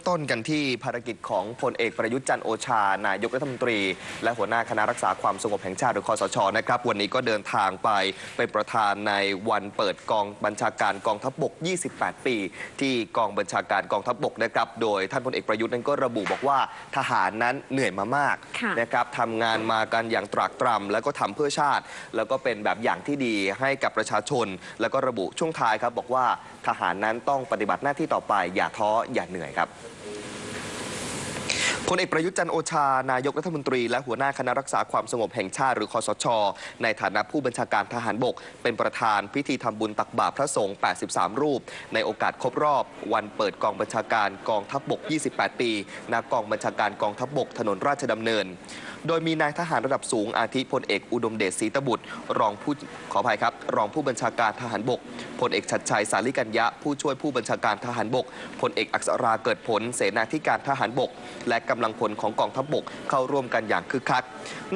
ริ่มต้นกันที่ภารกิจของพลเอกประยุทธ์จันทร์โอชา นายกรัฐมนตรี และหัวหน้าคณะรักษาความสงบแห่งชาติหรือคอสชนะครับ วันนี้ก็เดินทางไปเป็นประธานในวันเปิดกองบัญชาการกองทัพบก28 ปี ที่กองบัญชาการกองทัพบกนะครับ โดยท่านพลเอกประยุทธ์นั้นก็ระบุบอกว่าทหารนั้นเหนื่อยมามากค่ะนะครับทำงานมากันอย่างตรากตรำแล้วก็ทำเพื่อชาติ แล้วก็เป็นแบบอย่างที่ดีให้กับประชาชน แล้วก็ระบุช่วงท้ายครับบอกว่าทหารนั้นต้องปฏิบัติหน้าที่ต่อไปอย่าท้ออย่าเหนื่อยครับ พลเอกประยุทธ์จันโอชา นายกรัฐมนตรี และหัวหน้าคณะรักษาความสงบแห่งชาติ หรือคอสช ในฐานะผู้บัญชาการทหารบก เป็นประธานพิธีทำบุญตักบาตรพระสงฆ์ 83 รูป ในโอกาสครบรอบวันเปิดกองบัญชาการกองทัพบก28 ปีณกองบัญชาการกองทัพบก ถนนราชดำเนิน โดยมีนายทหารระดับสูงอาทิพลเอกอุดมเดชศรีตบุตร รองผู้ขออภัยครับ รองผู้บัญชาการทหารบกพลเอกชัดชัยสาลิกัญญะผู้ช่วยผู้บัญชาการทหารบกพลเอกอักษราเกิดผลเสนาธิการทหารบก และกำลังพลของกองทัพบกเข้าร่วมกันอย่างคึกคัก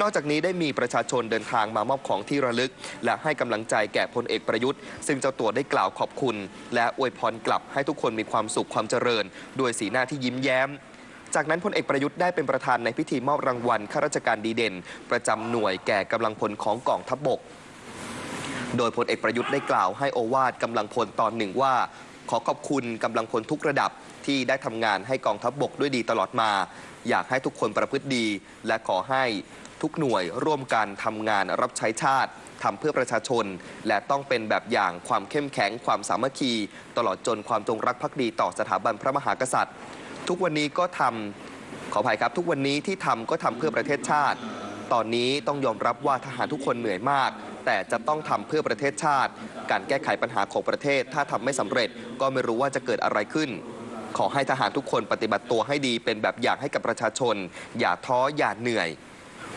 นอกจากนี้ได้มีประชาชนเดินทางมามอบของที่ระลึก และให้กำลังใจแก่พลเอกประยุทธ์ ซึ่งเจ้าตัวได้กล่าวขอบคุณ และอวยพรกลับให้ทุกคนมีความสุขความเจริญ ด้วยสีหน้าที่ยิ้มแย้มจากนั้นพลเอกประยุทธ์ได้เป็นประธานในพิธีมอบรางวัลข้าราชการดีเด่น ประจำหน่วยแก่กำลังพลของกองทัพบกโดยพลเอกประยุทธ์ได้กล่าวให้โอวาทกำลังพลตอนหนึ่งว่า ขอขอบคุณกำลังพลทุกระดับที่ได้ทำงานให้กองทัพบกด้วยดีตลอดมา อยากให้ทุกคนประพฤติดี และขอให้ทุกหน่วยร่วมกันทำงานรับใช้ชาติทำเพื่อประชาชน และต้องเป็นแบบอย่างความเข้มแข็งความสามัคคี ตลอดจนความจงรักภักดีต่อสถาบันพระมหากษัตริย์ ทุกวันนี้ก็ทำขออภัยครับ ทุกวันนี้ที่ทำก็ทำเพื่อประเทศชาติ ตอนนี้ต้องยอมรับว่าทหารทุกคนเหนื่อยมาก แต่จะต้องทำเพื่อประเทศชาติ การแก้ไขปัญหาของประเทศ ถ้าทำไม่สำเร็จ ก็ไม่รู้ว่าจะเกิดอะไรขึ้น ขอให้ทหารทุกคนปฏิบัติตัวให้ดีเป็นแบบอย่างให้กับประชาชน อย่าท้ออย่าเหนื่อย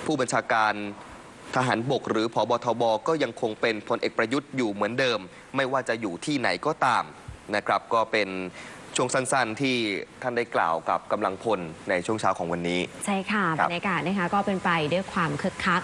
ผู้บัญชาการทหารบกหรือผบทบก็ยังคงเป็นพลเอกประยุทธ์อยู่เหมือนเดิม ไม่ว่าจะอยู่ที่ไหนก็ตามนะครับ ก็เป็น ช่วงสั้นๆ ที่ท่านได้กล่าวกับกำลังพลในช่วงเช้าของวันนี้ ใช่ค่ะ ครับ บรรยากาศนะคะก็เป็นไปด้วยความคึกคัก